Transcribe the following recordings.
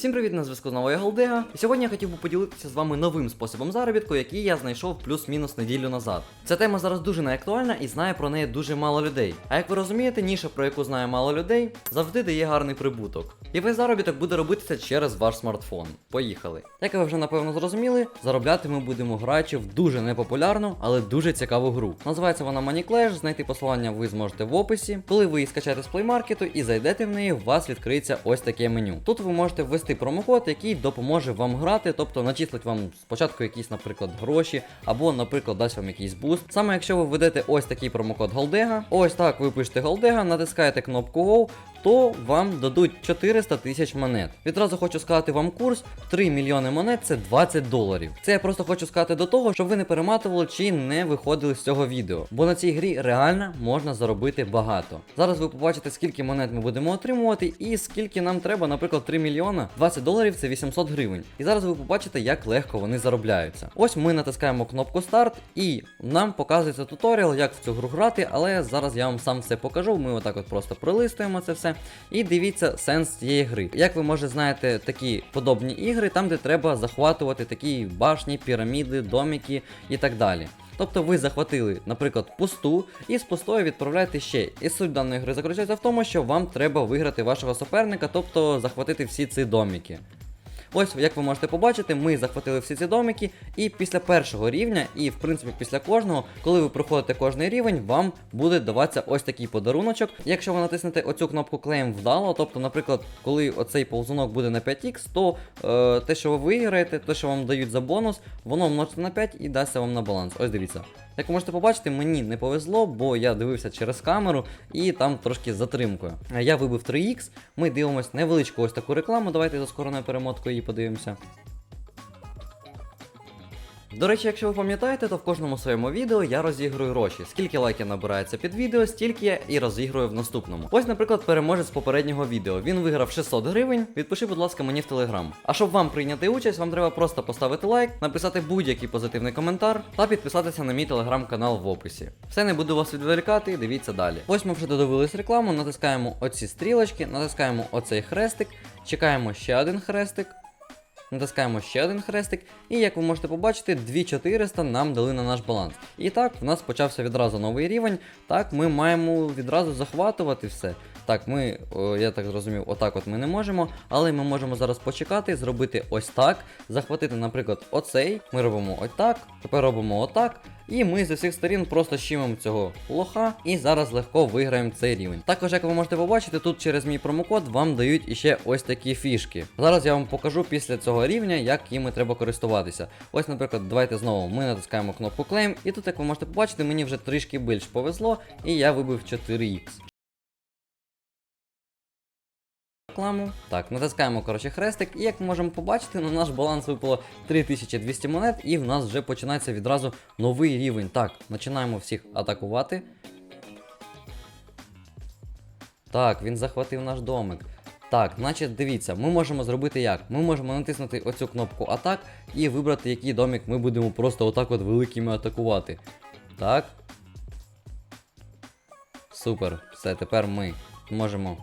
Всім привіт, на зв'язку знову я Голдега. І сьогодні я хотів би поділитися з вами новим способом заробітку, який я знайшов плюс-мінус неділю назад. Ця тема зараз дуже неактуальна і знає про неї дуже мало людей. А як ви розумієте, ніша, про яку знає мало людей, завжди дає гарний прибуток. І весь заробіток буде робитися через ваш смартфон. Поїхали. Як ви вже напевно зрозуміли, заробляти ми будемо граючи в дуже непопулярну, але дуже цікаву гру. Називається вона Money Clash, знайти посилання ви зможете в описі. Коли ви її скачаєте з плеймаркету і зайдете в неї, у вас відкриється ось таке меню. Тут ви можете ввести промокод, який допоможе вам грати, тобто начислить вам спочатку якісь, наприклад, гроші, або, наприклад, дасть вам якийсь буст. Саме якщо ви введете ось такий промокод Голдега, ось так ви пишете Голдега, натискаєте кнопку Go, то вам дадуть 400 тисяч монет. Відразу хочу сказати вам курс: 3 мільйони монет це 20 доларів. Це я просто хочу сказати до того, щоб ви не перематували чи не виходили з цього відео. Бо на цій грі реально можна заробити багато. Зараз ви побачите, скільки монет ми будемо отримувати, і скільки нам треба, наприклад, 3 мільйона. 20 доларів це 800 гривень. І зараз ви побачите, як легко вони заробляються. Ось ми натискаємо кнопку старт, і нам показується туторіал, як в цю гру грати, але зараз я вам сам все покажу. Ми отак от просто пролистуємо це все. І дивіться сенс цієї гри. Як ви може знаєте, такі подобні ігри, там де треба захватувати такі башні, піраміди, домики і так далі. Тобто ви захватили, наприклад, пусту, і з пустою відправляєте ще. І суть даної гри заключається в тому, що вам треба виграти вашого суперника, тобто захватити всі ці домики. Ось, як ви можете побачити, ми захватили всі ці домики, і після першого рівня, і в принципі після кожного, коли ви проходите кожний рівень, вам буде даватися ось такий подаруночок. Якщо ви натиснете оцю кнопку Claim вдало, тобто, наприклад, коли оцей повзунок буде на 5х, то е, те, що ви виграєте, те, що вам дають за бонус, воно множиться на 5 і дасться вам на баланс. Ось дивіться. Як ви можете побачити, мені не повезло, бо я дивився через камеру і там трошки затримкою. Я вибив 3х, ми дивимось невеличку ось таку рекламу. Давайте за скороною перемоткою її подивимося. До речі, якщо ви пам'ятаєте, то в кожному своєму відео я розігрую гроші. Скільки лайків набирається під відео, стільки я і розігрую в наступному. Ось, наприклад, переможець попереднього відео. Він виграв 600 гривень. Відпиши, будь ласка, мені в телеграм. А щоб вам прийняти участь, вам треба просто поставити лайк, написати будь-який позитивний коментар та підписатися на мій телеграм-канал в описі. Все не буду вас відволікати, дивіться далі. Ось ми вже додивились рекламу, натискаємо оці стрілочки, натискаємо оцей хрестик, чекаємо ще один хрестик. Натискаємо ще один хрестик, і як ви можете побачити, 2400 нам дали на наш баланс. І так, в нас почався відразу новий рівень. Так, ми маємо відразу захватувати все. Так, ми, я так зрозумів, отак от ми не можемо, але ми можемо зараз почекати, зробити ось так, захватити, наприклад, оцей. Ми робимо ось так, тепер робимо отак. І ми з усіх сторін просто щимемо цього лоха і зараз легко виграємо цей рівень. Також, як ви можете побачити, тут через мій промокод вам дають іще ось такі фішки. Зараз я вам покажу після цього рівня, як їми треба користуватися. Ось, наприклад, давайте знову ми натискаємо кнопку Claim, і тут, як ви можете побачити, мені вже трішки більш повезло, і я вибив 4х. Рекламу. Так, натискаємо коротше хрестик, і як ми можемо побачити, на наш баланс випало 3200 монет, і в нас вже починається відразу новий рівень. Так, починаємо всіх атакувати. Так, він захватив наш домик. Так, значить, дивіться, ми можемо зробити як? Ми можемо натиснути оцю кнопку атак і вибрати, який домик ми будемо просто отак от великими атакувати. Так. Супер. Все, тепер ми можемо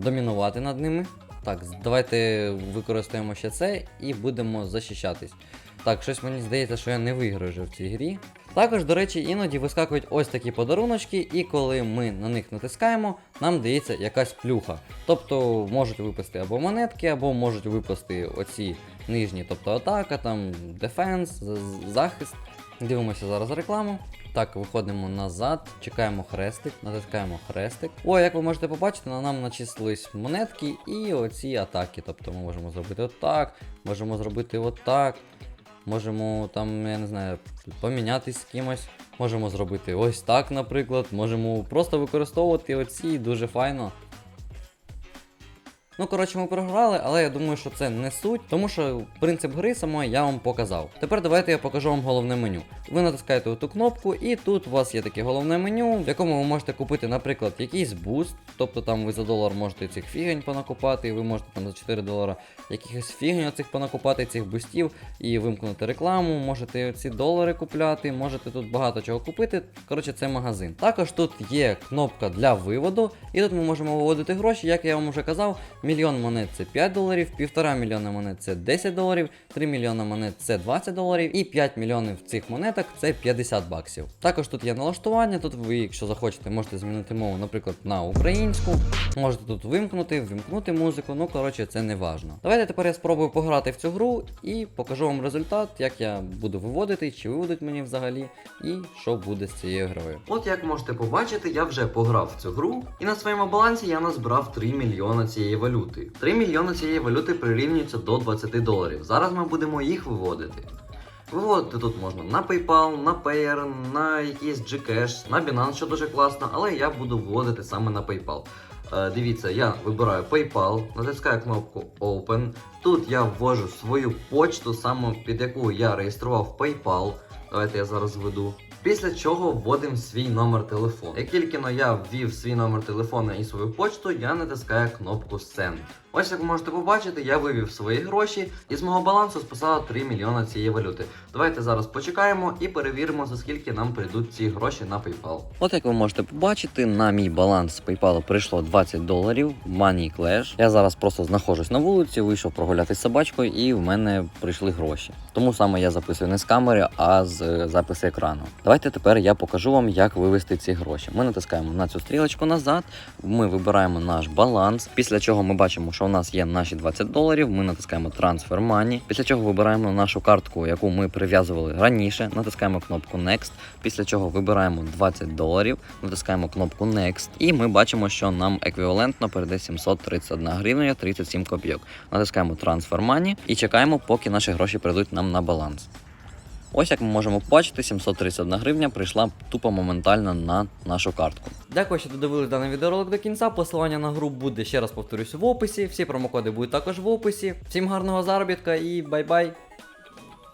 домінувати над ними. Так, давайте використаємо ще це і будемо захищатись. Так, щось мені здається, що я не виграю вже в цій грі. Також, до речі, іноді вискакують ось такі подаруночки, і коли ми на них натискаємо, нам дається якась плюха. Тобто можуть випасти або монетки, або можуть випасти оці нижні, тобто атака, там дефенс, захист. Дивимося зараз рекламу. Так, виходимо назад, чекаємо хрестик, натискаємо хрестик. О, як ви можете побачити, на нам начислились монетки і оці атаки. Тобто ми можемо зробити отак, можемо зробити отак. Можемо там, я не знаю, помінятись з кимось. Можемо зробити ось так, наприклад. Можемо просто використовувати оці дуже файно. Ну, коротше, ми програли, але я думаю, що це не суть, тому що принцип гри самої я вам показав. Тепер давайте я покажу вам головне меню. Ви натискаєте ту кнопку, і тут у вас є таке головне меню, в якому ви можете купити, наприклад, якийсь буст, тобто там ви за долар можете цих фігень понакупати, і ви можете там за 4 долара якихось фігень оцих понакупати, цих бустів, і вимкнути рекламу, можете ці долари купляти, можете тут багато чого купити. Коротше, це магазин. Також тут є кнопка для виводу, і тут ми можемо виводити гроші, як я вам вже казав. Мільйон монет це 5 доларів, півтора мільйона монет це 10 доларів, 3 мільйона монет це 20 доларів і 5 мільйонів цих монеток це 50 баксів. Також тут є налаштування, тут ви, якщо захочете, можете змінити мову, наприклад, на українську. Можете тут вимкнути, вимкнути музику, ну коротше, це не важно. Давайте тепер я спробую пограти в цю гру і покажу вам результат, як я буду виводити, чи виводить мені взагалі, і що буде з цією грою. От як можете побачити, я вже пограв в цю гру, і на своєму балансі я назбирав 3 мільйони цієї валюти. 3 мільйони цієї валюти прирівнюються до 20 доларів. Зараз ми будемо їх виводити. Виводити тут можна на PayPal, на Payer, на якийсь Gcash, на Binance, що дуже класно, але я буду виводити саме на PayPal. Е, дивіться, я вибираю PayPal, натискаю кнопку Open. Тут я ввожу свою почту, саме під яку я реєстрував PayPal. Давайте я зараз введу. Після чого вводимо свій номер телефону. Як тільки я ввів свій номер телефону і свою почту, я натискаю кнопку Send. Ось як можете побачити, я вивів свої гроші і з мого балансу списала 3 мільйони цієї валюти. Давайте зараз почекаємо і перевіримо, за скільки нам прийдуть ці гроші на PayPal. От як ви можете побачити, на мій баланс з PayPal прийшло 20 доларів Money Clash. Я зараз просто знаходжусь на вулиці, вийшов прогулятися з собачкою, і в мене прийшли гроші. Тому саме я записую не з камери, а з е, запису екрану. Давайте тепер я покажу вам, як вивести ці гроші. Ми натискаємо на цю стрілочку назад, ми вибираємо наш баланс, після чого ми бачимо, що у нас є наші 20 доларів. Ми натискаємо Transfer Money, після чого вибираємо нашу картку, яку ми прив'язували раніше. Натискаємо кнопку Next, після чого вибираємо 20 доларів, натискаємо кнопку Next, і ми бачимо, що нам еквівалентно перейде 731 гривня 37 копійок. Натискаємо Transfer Money і чекаємо, поки наші гроші прийдуть нам на баланс. Ось як ми можемо побачити, 731 гривня прийшла тупо моментально на нашу картку. Дякую, що додивились даний відеоролик до кінця. Посилання на гру буде ще раз повторюсь в описі. Всі промокоди будуть також в описі. Всім гарного заробітка і бай-бай!